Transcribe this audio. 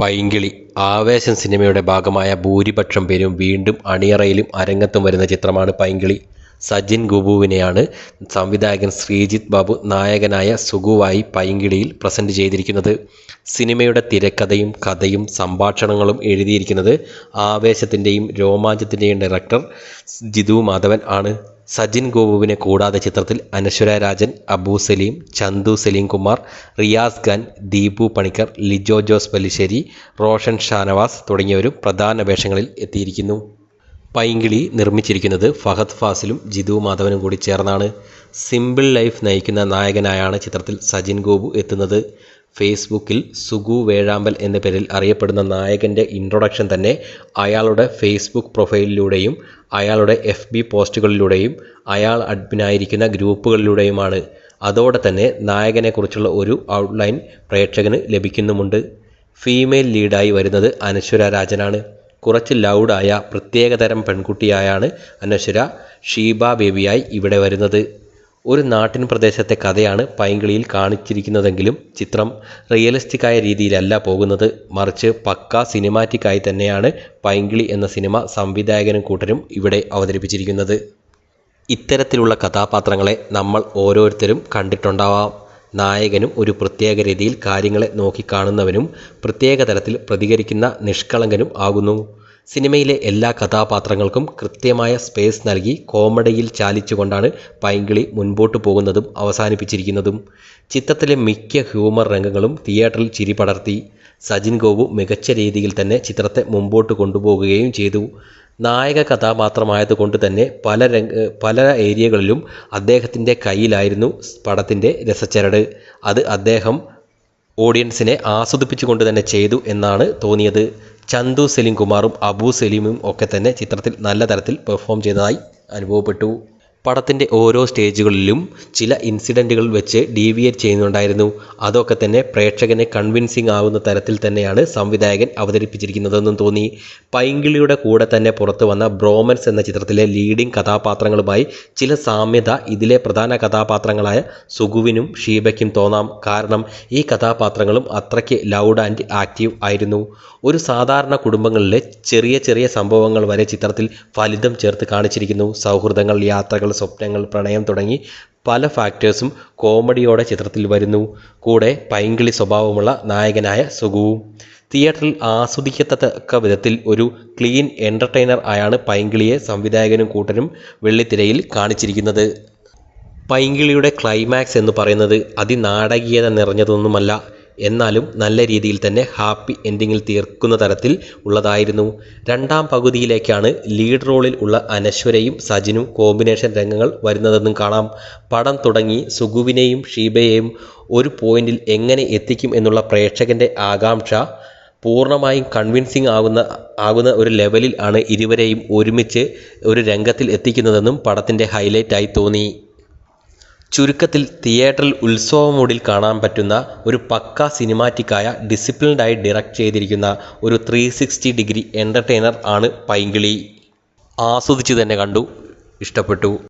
പൈങ്കിളി ആവേശം സിനിമയുടെ ഭാഗമായ ഭൂരിപക്ഷം പേരും വീണ്ടും അണിയറയിലും അരങ്ങത്തും വരുന്ന ചിത്രമാണ് പൈങ്കിളി. സജിൻ ഗുബുവിനെയാണ് സംവിധായകൻ ശ്രീജിത്ത് ബാബു നായകനായ സുഗുവായി പൈങ്കിളിയിൽ പ്രസന്റ് ചെയ്തിരിക്കുന്നത്. സിനിമയുടെ തിരക്കഥയും കഥയും സംഭാഷണങ്ങളും എഴുതിയിരിക്കുന്നത് ആവേശത്തിന്റെയും രോമാഞ്ചത്തിന്റെയും ഡയറക്ടർ ജിതു മാധവൻ ആണ്. സജിൻ ഗോപുവിനെ കൂടാതെ ചിത്രത്തിൽ അനശ്വര രാജൻ അബു സലീം ചന്തു സലീം കുമാർ റിയാസ് ഖാൻ ദീപു പണിക്കർ ലിജോ ജോസ് പല്ലിശ്ശേരി റോഷൻ ഷാനവാസ് തുടങ്ങിയവരും പ്രധാന വേഷങ്ങളിൽ എത്തിയിരിക്കുന്നു. പൈങ്കിളി നിർമ്മിച്ചിരിക്കുന്നത് ഫഹദ് ഫാസിലും ജിതു മാധവനും കൂടി ചേർന്നാണ്. സിമ്പിൾ ലൈഫ് നയിക്കുന്ന നായകനായാണ് ചിത്രത്തിൽ സജിൻ ഗോപു എത്തുന്നത്. ഫേസ്ബുക്കിൽ സുഗു വേഴാമ്പൽ എന്ന പേരിൽ അറിയപ്പെടുന്ന നായകന്റെ ഇൻട്രൊഡക്ഷൻ തന്നെ അയാളുടെ ഫേസ്ബുക്ക് പ്രൊഫൈലിലൂടെയും അയാളുടെ എഫ് ബി പോസ്റ്റുകളിലൂടെയും അയാൾ അഡ്മിനായിരിക്കുന്ന ഗ്രൂപ്പുകളിലൂടെയുമാണ്. അതോടെ തന്നെ നായകനെക്കുറിച്ചുള്ള ഒരു ഔട്ട്ലൈൻ പ്രേക്ഷകന് ലഭിക്കുന്നുമുണ്ട്. ഫീമെയിൽ ലീഡായി വരുന്നത് അനശ്വര രാജനാണ്. കുറച്ച് ലൗഡായ പ്രത്യേകതരം പെൺകുട്ടിയായാണ് അനശ്വര. ഷീബ ബേബിയായി ഇവിടെ വരുന്നത്. ഒരു നാട്ടിൻ പ്രദേശത്തെ കഥയാണ് പൈങ്കിളിയിൽ കാണിച്ചിരിക്കുന്നതെങ്കിലും ചിത്രം റിയലിസ്റ്റിക് ആയ രീതിയിലല്ല പോകുന്നത്. മറിച്ച് പക്ക സിനിമാറ്റിക്കായി തന്നെയാണ് പൈങ്കിളി എന്ന സിനിമ സംവിധായകനും കൂട്ടരും ഇവിടെ അവതരിപ്പിച്ചിരിക്കുന്നത്. ഇത്തരത്തിലുള്ള കഥാപാത്രങ്ങളെ നമ്മൾ ഓരോരുത്തരും കണ്ടിട്ടുണ്ടാവാം. നായകനും ഒരു പ്രത്യേക രീതിയിൽ കാര്യങ്ങളെ നോക്കിക്കാണുന്നവനും പ്രത്യേക തരത്തിൽ പ്രതികരിക്കുന്ന നിഷ്കളങ്കനും ആകുന്നു. സിനിമയിലെ എല്ലാ കഥാപാത്രങ്ങൾക്കും കൃത്യമായ സ്പേസ് നൽകി കോമഡിയിൽ ചാലിച്ചുകൊണ്ടാണ് പൈങ്കിളി മുൻപോട്ട് പോകുന്നതും അവസാനിപ്പിച്ചിരിക്കുന്നതും. ചിത്രത്തിലെ മിക്ക ഹ്യൂമർ രംഗങ്ങളും തിയേറ്ററിൽ ചിരി പടർത്തി. സജിൻ ഗോപു മികച്ച രീതിയിൽ തന്നെ ചിത്രത്തെ മുമ്പോട്ട് കൊണ്ടുപോകുകയും ചെയ്തു. നായക കഥാപാത്രമായതുകൊണ്ട് തന്നെ പല രംഗ പല ഏരിയകളിലും അദ്ദേഹത്തിന്റെ കയ്യിലായിരുന്നു പടത്തിന്റെ രസച്ചരട്. അത് അദ്ദേഹം ഓഡിയൻസിനെ ആസ്വദിപ്പിച്ചുകൊണ്ട് തന്നെ ചെയ്തു എന്നാണ് തോന്നിയത്. ചന്തു സലീം കുമാറും അബു സലീമും ഒക്കെ തന്നെ ചിത്രത്തിൽ നല്ല തരത്തിൽ പെർഫോം ചെയ്തതായി അനുഭവപ്പെട്ടു. പടത്തിന്റെ ഓരോ സ്റ്റേജുകളിലും ചില ഇൻസിഡന്റുകൾ വെച്ച് ഡീവിയേറ്റ് ചെയ്യുന്നുണ്ടായിരുന്നു. അതൊക്കെ തന്നെ പ്രേക്ഷകനെ കൺവിൻസിങ് ആവുന്ന തരത്തിൽ തന്നെയാണ് സംവിധായകൻ അവതരിപ്പിച്ചിരിക്കുന്നതെന്നും തോന്നി. പൈങ്കിളിയുടെ കൂടെ തന്നെ പുറത്തു വന്ന ബ്രോമൻസ് എന്ന ചിത്രത്തിലെ ലീഡിംഗ് കഥാപാത്രങ്ങളുമായി ചില സാമ്യത ഇതിലെ പ്രധാന കഥാപാത്രങ്ങളായ സുഗുവിനും ഷീബയ്ക്കും തോന്നാം. കാരണം ഈ കഥാപാത്രങ്ങളും അത്രയ്ക്ക് ലൗഡ് ആൻഡ് ആക്റ്റീവ് ആയിരുന്നു. ഒരു സാധാരണ കുടുംബങ്ങളിലെ ചെറിയ ചെറിയ സംഭവങ്ങൾ വരെ ചിത്രത്തിൽ ഫലിതം ചേർത്ത് കാണിച്ചിരിക്കുന്നു. സൗഹൃദങ്ങൾ യാത്രകൾ സ്വപ്നങ്ങൾ പ്രണയം തുടങ്ങി പല ഫാക്ടേഴ്സും കോമഡിയോടെ ചിത്രത്തിൽ വരുന്നു. കൂടെ പൈങ്കിളി സ്വഭാവമുള്ള നായകനായ സുഖുവും തിയേറ്ററിൽ ആസ്വദിക്കത്തക്ക വിധത്തിൽ ഒരു ക്ലീൻ എന്റർടൈനർ ആയാണ് പൈങ്കിളിയെ സംവിധായകനും കൂട്ടരും വെള്ളിത്തിരയിൽ കാണിച്ചിരിക്കുന്നത്. പൈങ്കിളിയുടെ ക്ലൈമാക്സ് എന്ന് പറയുന്നത് അതിനാടകീയത നിറഞ്ഞതൊന്നുമല്ല. എന്നാലും നല്ല രീതിയിൽ തന്നെ ഹാപ്പി എൻഡിങ്ങിൽ തീർക്കുന്ന തരത്തിൽ ഉള്ളതായിരുന്നു. രണ്ടാം പകുതിയിലേക്കാണ് ലീഡ് റോളിൽ ഉള്ള അനശ്വരയും സജിനും കോമ്പിനേഷൻ രംഗങ്ങൾ വരുന്നതെന്നും കാണാം. പടം തുടങ്ങി സുഗുവിനെയും ഷീബയെയും ഒരു പോയിന്റിൽ എങ്ങനെ എത്തിക്കും എന്നുള്ള പ്രേക്ഷകന്റെ ആകാംക്ഷ പൂർണമായും കൺവിൻസിങ് ആകുന്ന ആകുന്ന ഒരു ലെവലിൽ ആണ് ഇരുവരെയും ഒരുമിച്ച് ഒരു രംഗത്തിൽ എത്തിക്കുന്നതെന്നും പടത്തിന്റെ ഹൈലൈറ്റായി തോന്നി. ചുരുക്കത്തിൽ തിയേറ്ററിൽ ഉത്സവ മൂഡിൽ കാണാൻ പറ്റുന്ന ഒരു പക്ക സിനിമാറ്റിക്കായ ഡിസിപ്ലിൻഡായി ഡയറക്റ്റ് ചെയ്തിരിക്കുന്ന ഒരു ത്രീ സിക്സ്റ്റി ഡിഗ്രി എന്റർടൈനർ ആണ് പൈങ്കിളി. ആസ്വദിച്ച് തന്നെ കണ്ടു. ഇഷ്ടപ്പെട്ടു.